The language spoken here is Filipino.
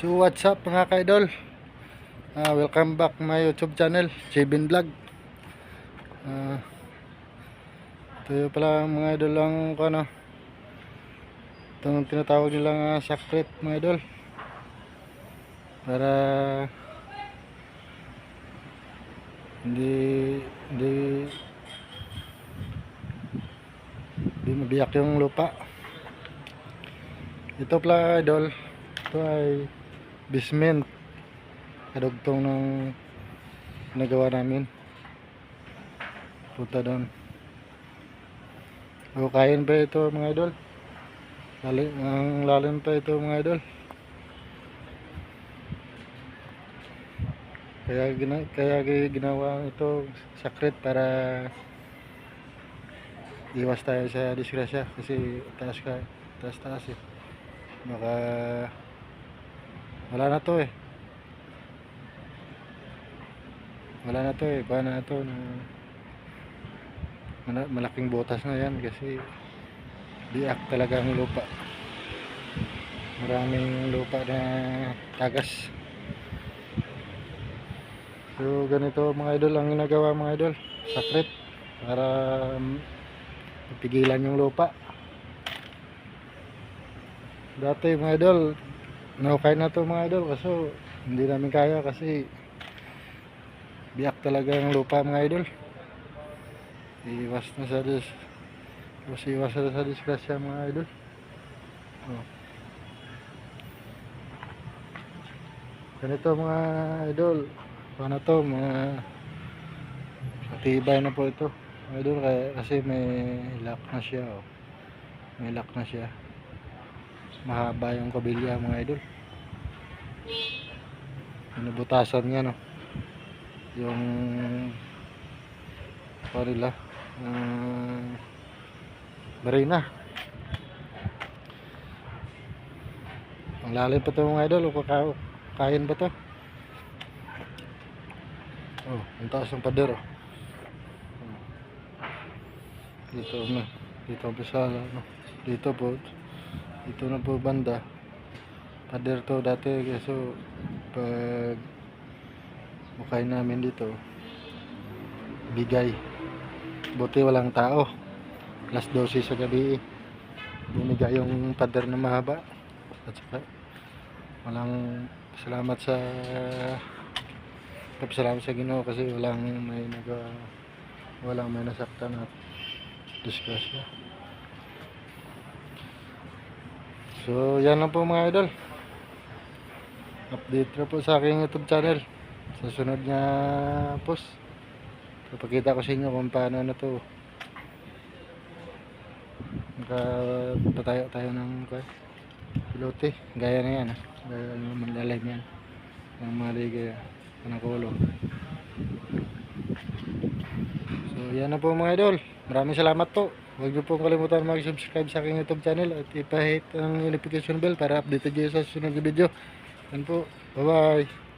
So what's up mga ka-idol? Ah, Welcome back my YouTube channel Jbin Vlog. Ah, Ito pala mga idol lang ano Itong tinatawag nilang uh, secret mga idol. Para Hindi Hindi Hindi mabiyak yung lupa. Ito pala idol Ito ay basement. Kadugtong ng nagawa namin. Punta doon. O kain pa ito mga idol. Lalim, ang lalim pa ito mga idol. Kaya, gina, kaya gi- ginawa ito sakret para iwas tayo sa disgrasya. Kasi taas ka taas taas eh. Baka wala na to eh. Wala na to eh. Kuha na to na mala- malaking butas na yan kasi biak talaga ang lupa. Maraming lupa na tagas. So ganito mga idol ang ginagawa mga idol sakret para um, mapigilan yung lupa. Dati mga idol naukay na to mga idol kaso hindi namin kaya kasi biyak talaga ang lupa mga idol iwas na sa dis iwas iwas na sa disgrasya mga idol oh. ganito mga idol ano to mga matibay na po ito mga idol kasi may lock na siya oh. may lock na siya mahaba yung kabilya mga idol. Binubutasan niya no? Yung parila uh, marina. Ang lalim pa to mga idol. O kain ba to? Oh ang taas ng pader oh. dito na dito po sa ano, dito po dito na po banda. Pader to dati kaso pag mukhay namin dito bigay. Buti walang tao. Alas 12 sa gabi bumigay yung pader na mahaba. At saka walang salamat sa salamat sa ginoo kasi walang may naga walang may nasaktan at disgrasya so yan lang po mga idol. Update na po sa aking youtube channel. Sa sunod nga post. Papakita ko sa inyo kung paano na to. Nakapatayo tayo ng pilote. Gaya na yan ah. gaya ng malalim yan. Ng mga ligay panakulo so yan na po mga idol. Maraming salamat po huwag niyo pong kalimutan mag-subscribe sa aking youtube channel at ipahit ang notification bell para updated kayo sa susunod na video. Yan po. Bye bye